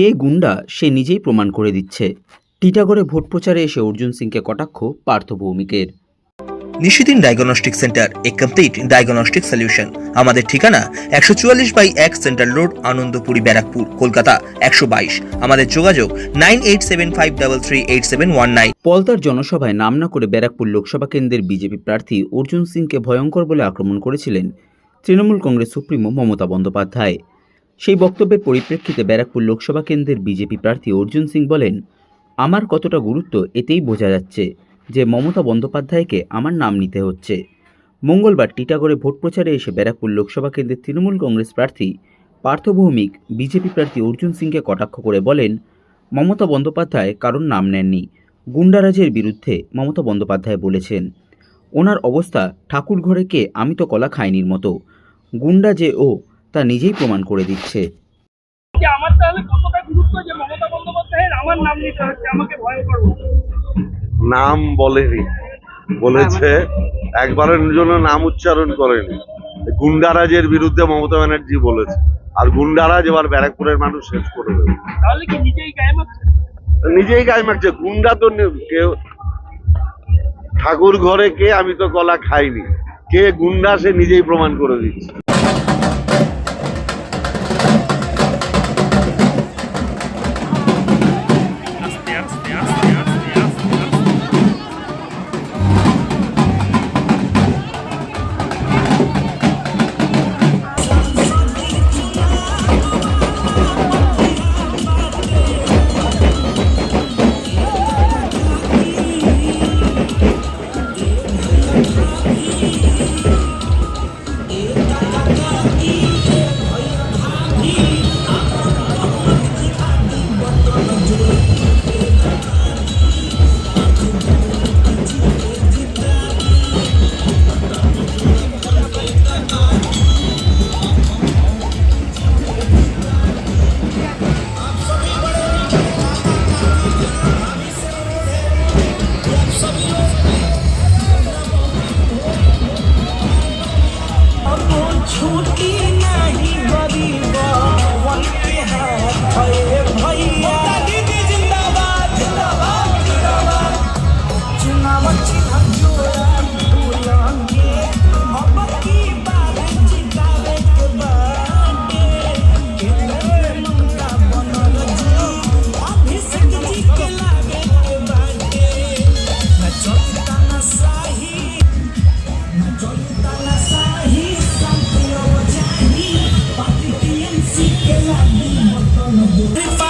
কে গুন্ডা সে নিজেই প্রমাণ করে দিচ্ছে। টিটাগড়ে ভোট প্রচারে এসে অর্জুন সিংকে কটাক্ষ Partha ভৌমিকের Nishidin diagnostic centre a complete diagnostic solution. আমাদের ঠিকানা একশো চুয়াল্লিশ বাই এক সেন্ট্রাল রোড আনন্দপুরি ব্যারাকপুর কলকাতা একশো বাইশ। আমাদের যোগাযোগ nine eight seven five double three eight seven one nine. পলতার জনসভায় নাম না করে ব্যারাকপুর লোকসভা কেন্দ্রের বিজেপি প্রার্থী অর্জুন সিংকে ভয়ঙ্কর বলে আক্রমণ করেছিলেন তৃণমূল কংগ্রেস সুপ্রিমো মমতা বন্দ্যোপাধ্যায়। সেই বক্তব্যের পরিপ্রেক্ষিতে ব্যারাকপুর লোকসভা কেন্দ্রের বিজেপি প্রার্থী অর্জুন সিং বলেন, আমার কতটা গুরুত্ব এতেই বোঝা যাচ্ছে যে মমতা বন্দ্যোপাধ্যায়কে আমার নাম নিতে হচ্ছে। মঙ্গলবার টিটাগড়ে ভোট প্রচারে এসে ব্যারাকপুর লোকসভা কেন্দ্রের তৃণমূল কংগ্রেস প্রার্থী পার্থ ভৌমিক বিজেপি প্রার্থী অর্জুন সিংকে কটাক্ষ করে বলেন, মমতা বন্দ্যোপাধ্যায় কারোর নাম নেননি। গুন্ডারাজের বিরুদ্ধে মমতা বন্দ্যোপাধ্যায় বলেছেন, ওনার অবস্থা ঠাকুর ঘরে কে? আমি তো কলা খাইনির মতো। গুন্ডা যে ও তা নিজেই প্রমাণ করে দিচ্ছে। আমার তাহলে কতটা গুরুত্ব যে মমতা বন্দ্যোপাধ্যায়ের আমার নাম নিতে হচ্ছে? আমাকে বলছে। নাম বলেনি। বলেছে একবারের জন্য নাম উচ্চারণ করেনি। গুন্ডারাজের বিরুদ্ধে মমতা ব্যানার্জি বলেছে। আর গুন্ডারাজ এবার ব্যারাকপুরের মানুষ শেষ করে দেবে। তাহলে কি নিজেই গায়ে মারছে নিজেই গায়ে মারছে গুন্ডা তো কেউ ঠাকুর ঘরে কে আমি তো কলা খাইনি। কে গুন্ডা সে নিজেই প্রমাণ করে দিচ্ছে। It's